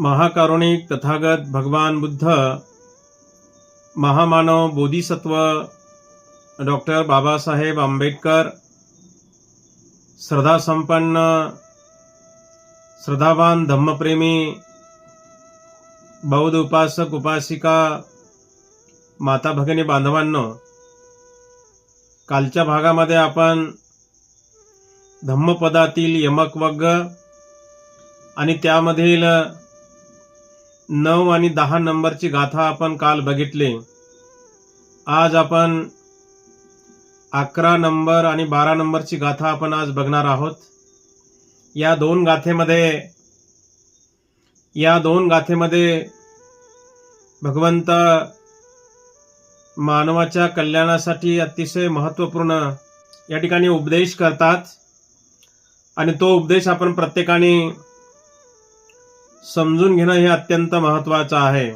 महाकारुणिक तथागत भगवान बुद्ध महामानव बोधिसत्व डॉक्टर बाबासाहेब आंबेडकर श्रद्धासंपन्न श्रद्धावान धम्मप्रेमी बौद्ध उपासक उपासिका माता भगिनी बांधवांनो कालच्या भागामध्ये आपण धम्मपदातील यमक आणि त्यामधील नऊ आणि दहा नंबरची गाथा आपण काल बघितली. आज आपण अकरा नंबर आणि बारा नंबरची गाथा आपण आज बघणार आहोत. या दोन गाथेमध्ये या दोन गाथेमध्ये भगवंत मानवाच्या कल्याणासाठी अतिशय महत्त्वपूर्ण या ठिकाणी उपदेश करतात. आणि तो उपदेश आपण प्रत्येकाने समजून घेणं हे अत्यंत महत्वाचं आहे.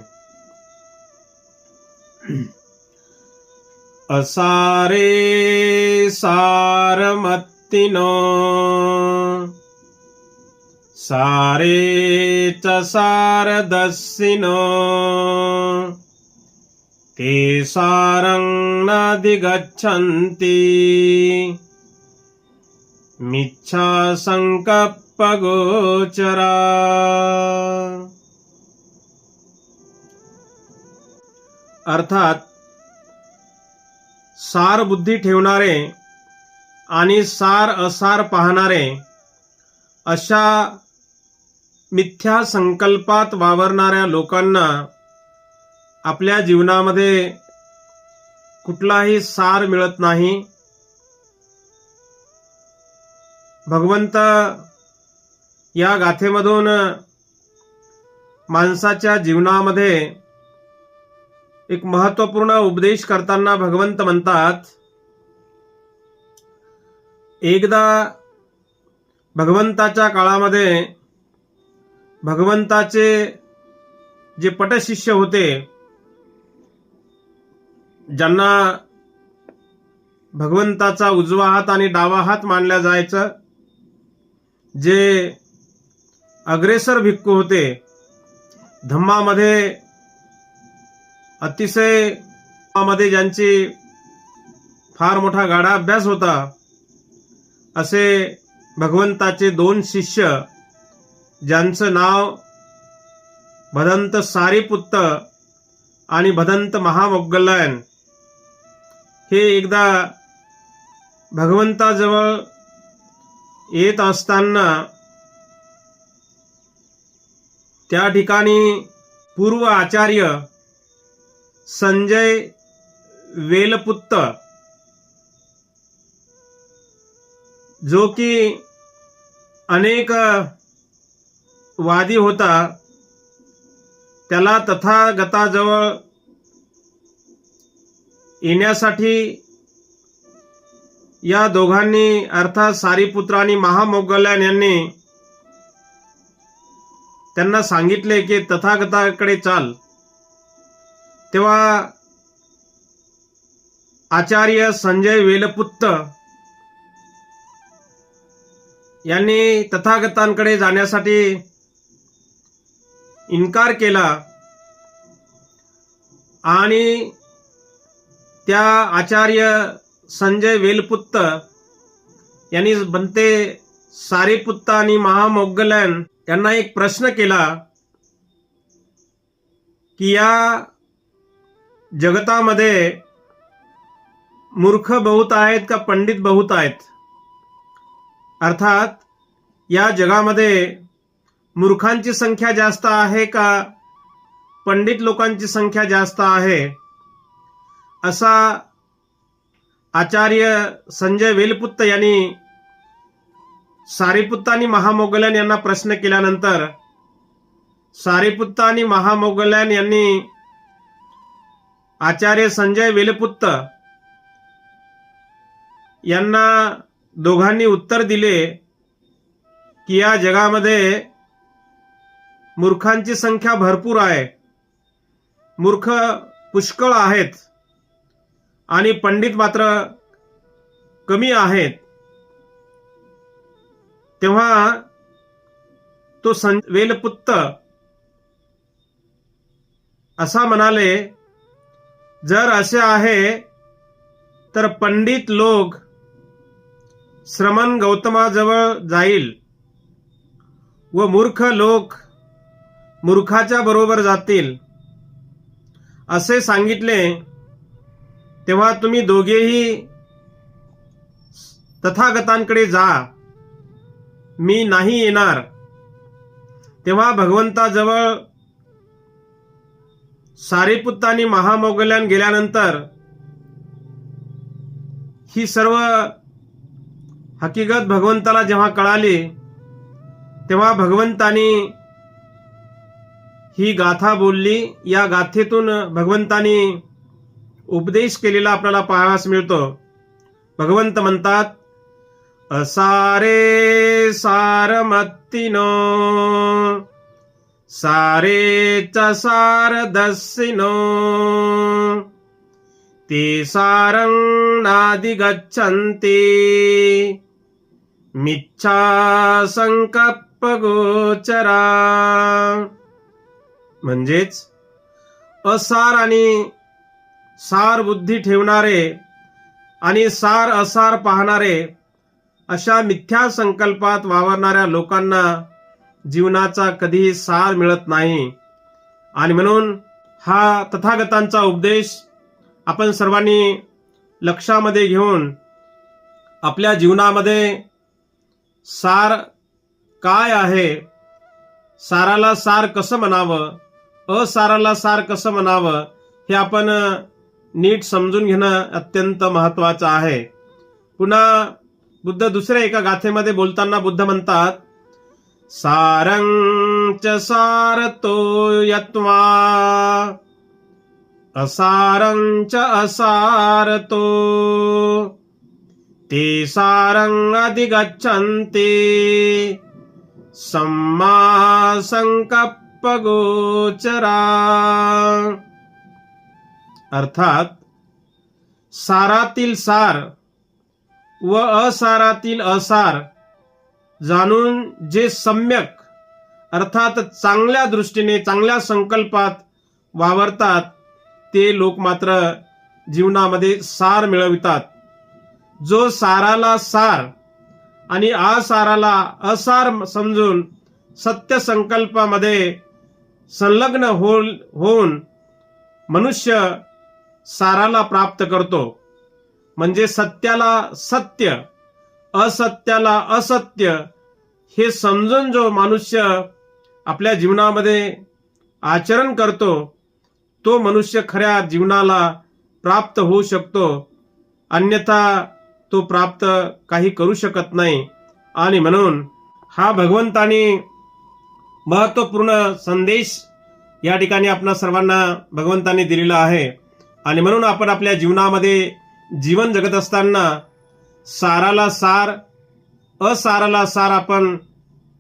असारे सारमत्तिनो सारे च सारदस्सिनो ते सारं नाधिगच्छन्ति। मिच्छा संकप्पगोचरा अर्थात सार बुद्धी ठेवणारे आणि सार असार पाहणारे अशा मिथ्या संकल्पात वावरणाऱ्या लोकांना आपल्या जीवनामध्ये कुठलाही सार मिळत नाही. भगवंत या गाथेमधून माणसाच्या जीवनामध्ये एक महत्त्वपूर्ण उपदेश करताना भगवंत म्हणतात एकदा भगवंताच्या काळामध्ये भगवंताचे जे पटशिष्य होते ज्यांना भगवंताचा उजवा हात आणि डावा हात मानल्या जायचं जे अग्रेसर भिक्खू होते. धम्मामध्ये अतिशयमध्ये ज्यांची फार मोठा गाढा अभ्यास होता असे भगवंताचे दोन शिष्य ज्यांचं नाव भदंत सारीपुत्त आणि भदंत महामोगलायन हे एकदा भगवंताजवळ येत असताना त्या ठिकाणी पूर्व आचार्य संजय वेलपुत्त जो की अनेक वादी होता त्याला तथागताजवळ येण्यासाठी या दोघांनी अर्थात सारीपुत्र आणि महामोगल्यान यांनी त्यांना सांगितले की तथागताकडे चाल. तेव्हा आचार्य संजय वेलपुत्त यांनी तथागतांकडे जाण्यासाठी इन्कार केला आणि त्या आचार्य संजय वेलपुत्त यांनी बनते सारीपुत्त आणि महामोग्गलन त्यांना एक प्रश्न केला की या जगतामध्ये मूर्ख बहुत आहेत का पंडित बहुत आहेत? अर्थात या जगामध्ये मूर्खांची संख्या जास्त आहे का पंडित लोकांची संख्या जास्त आहे? असा आचार्य संजय वेलपुत्त यांनी सारीपुत्त आणि महामोगलन यांना प्रश्न केल्यानंतर सारीपुत्त आणि महामोगलन यांनी आचार्य संजय वेलपुत्त यांना दोघांनी उत्तर दिले की या जगामध्ये मूर्खांची संख्या भरपूर आहे. मूर्ख पुष्कळ आहेत आणि पंडित मात्र कमी आहेत. तेव्हा तो सं वेलपुत्त असा म्हणाले जर असे आहे तर पंडित लोक श्रमण गौतमाजवळ जाईल व मूर्ख लोक मूर्खाच्या बरोबर जातील. असे सांगितले तेव्हा तुम्ही दोघेही तथागतांकडे जा. मी नाही येणार. तेव्हा भगवंताजवळ सारेपुत्तानी महामोगल्यान गेल्यानंतर ही सर्व हकीकत भगवंताला जेव्हा कळाली तेव्हा भगवंतानी ही गाथा बोलली. या गाथेतून भगवंतानी उपदेश केलेला आपल्याला पाहावास मिळतो. भगवंत म्हणतात असारे सारमत्तिनो। सारे च सारदस्सिनो ते सारं नादिगच्छन्ति। मिच्छा गोचरा म्हणजेच असार आणि सार बुद्धी ठेवणारे आणि सार असार पाहणारे अशा मिथ्या संकल्पात वावरणाऱ्या लोकांना जीवनाचा कधीही सार मिळत नाही. आणि म्हणून हा तथागतांचा उपदेश आपण सर्वांनी लक्षामध्ये घेऊन आपल्या जीवनामध्ये सार काय आहे? साराला सार कसं म्हणावं? असाराला सार कसं म्हणावं? हे आपण नीट समजून घेणं अत्यंत महत्त्वाचं आहे. पुन्हा बुद्ध दुसऱ्या एका गाथेमध्ये बोलताना बुद्ध म्हणतात सारं च सारतो यत्वा असारं च असारतो ते सारंग अधिगच्छन्ति सम्मा संकप्प गोचरा अर्थात सारातील सार व असारातील असार जाणून जे सम्यक अर्थात चांगल्या दृष्टीने चांगल्या संकल्पात वावरतात ते लोक मात्र जीवनामध्ये सार मिळवितात. जो साराला सार आणि असाराला असार समजून सत्य संकल्पामध्ये संलग्न हो होऊन मनुष्य साराला प्राप्त करतो. म्हणजे सत्याला सत्य असत्याला असत्य हे समजून जो मनुष्य आपल्या जीवनामध्ये आचरण करतो तो मनुष्य खऱ्या जीवनाला प्राप्त होऊ शकतो. अन्यथा तो प्राप्त काही करू शकत नाही. आणि म्हणून हा भगवंतानी महत्त्वपूर्ण संदेश या ठिकाणी आपणा सर्वांना भगवंतानी दिलेला आहे. आणि म्हणून आपण आपल्या जीवनामध्ये जीवन जगत असताना साराला सार असाराला सार आपण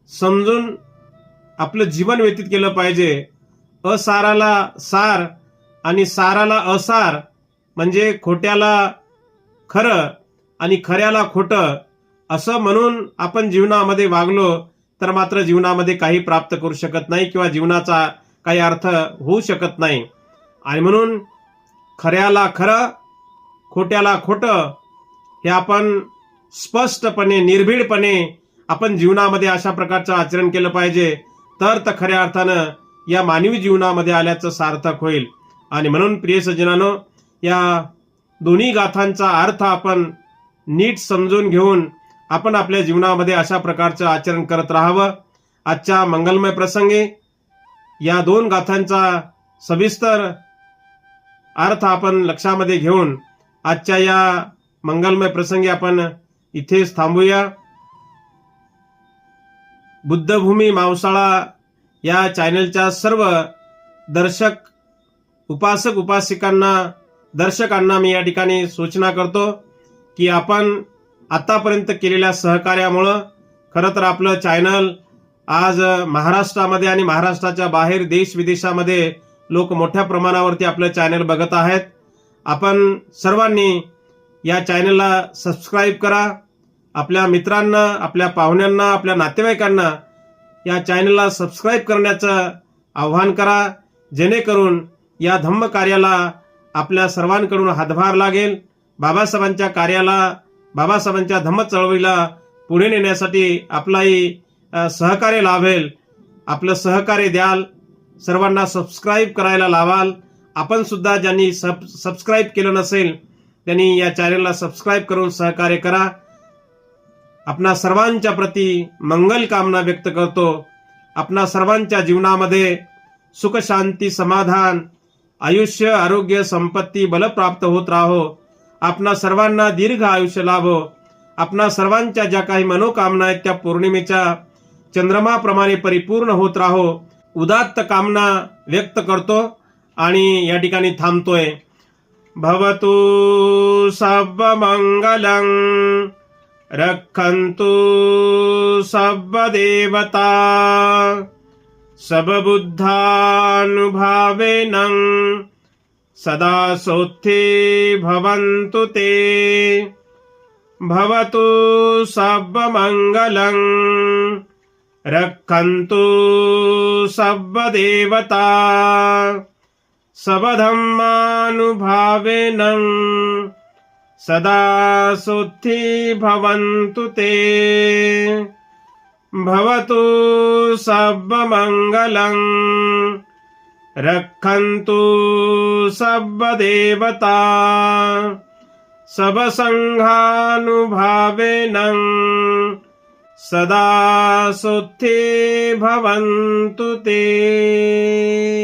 समजून आपलं जीवन व्यतीत केलं पाहिजे. असाराला सार आणि साराला असार म्हणजे खोट्याला खरं आणि खऱ्याला खोटं असं म्हणून आपण जीवनामध्ये वागलो तर मात्र जीवनामध्ये काही प्राप्त करू शकत नाही किंवा जीवनाचा काही अर्थ होऊ शकत नाही. आणि म्हणून खऱ्याला खरं खोट्याला खोटं हे आपण स्पष्टपणे निर्भीडपणे आपण जीवनामध्ये अशा प्रकारचं आचरण केलं पाहिजे. तर तर खऱ्या अर्थानं या मानवी जीवनामध्ये आल्याचं सार्थक होईल. आणि म्हणून प्रिय सज्जनानो या दोन्ही गाथांचा अर्थ आपण नीट समजून घेऊन आपण आपल्या जीवनामध्ये अशा प्रकारचं आचरण करत राहावं. आजच्या मंगलमय प्रसंगी या दोन गाथांचा सविस्तर अर्थ आपण लक्षामध्ये घेऊन आजच्या या मंगलमय प्रसंगी आपण इथेच थांबूया. बुद्धभूमी मावसाळा या चॅनलच्या सर्व दर्शक उपासक उपासिकांना दर्शकांना मी या ठिकाणी सूचना करतो की आपण आतापर्यंत केलेल्या सहकार्यामुळं खरं तर आपलं चॅनल आज महाराष्ट्रामध्ये आणि महाराष्ट्राच्या बाहेर देश विदेशामध्ये लोक मोठ्या प्रमाणावरती आपलं चॅनल बघत आहेत. आपण सर्वांनी या चॅनलला सबस्क्राईब करा. आपल्या मित्रांना आपल्या पाहुण्यांना आपल्या नातेवाईकांना या चॅनलला सबस्क्राईब करण्याचं आव्हान करा. जेणेकरून या धम्म कार्याला आपल्या सर्वांकडून हातभार लागेल. बाबासाहेबांच्या कार्याला बाबासाहेबांच्या धम्म चळवळीला पुढे नेण्यासाठी आपलाही सहकार्य लाभेल. आपलं सहकार्य द्याल. सर्वांना सबस्क्राईब करायला लावाल. आपण सुद्धा ज्यांनी सब सबस्क्राईब केलं नसेल त्यांनी या चॅनलला सबस्क्राईब करून सहकार्य करा. आपणा सर्वांच्या प्रती मंगल कामना व्यक्त करतो. आपणा सर्वांच्या जीवनामध्ये सुख शांती समाधान आयुष्य आरोग्य संपत्ती बल प्राप्त होत राहो. आपणा सर्वांना दीर्घ आयुष्य लाभो. आपणा सर्वांच्या ज्या काही मनोकामना आहेत त्या पौर्णिमेच्या चंद्रमाप्रमाणे परिपूर्ण होत राहो. उदात्त कामना व्यक्त करतो. आणि या ठिकाणी थांबतोय. भवतु सर्वमङ्गलं रक्षन्तु सर्वदेवता सबबुद्धानुभावेन सदा सोत्थे भवन्तु ते। भवतु सर्वमङ्गलं रक्षन्तु सर्वदेवता। सबधम्मानुभावेन सदा सुद्धि भवन्तु ते। भवतु सर्वमङ्गलम् रक्षन्तु सर्वदेवता। सबसङ्घानुभावेन सदा सुद्धि भवन्तु ते।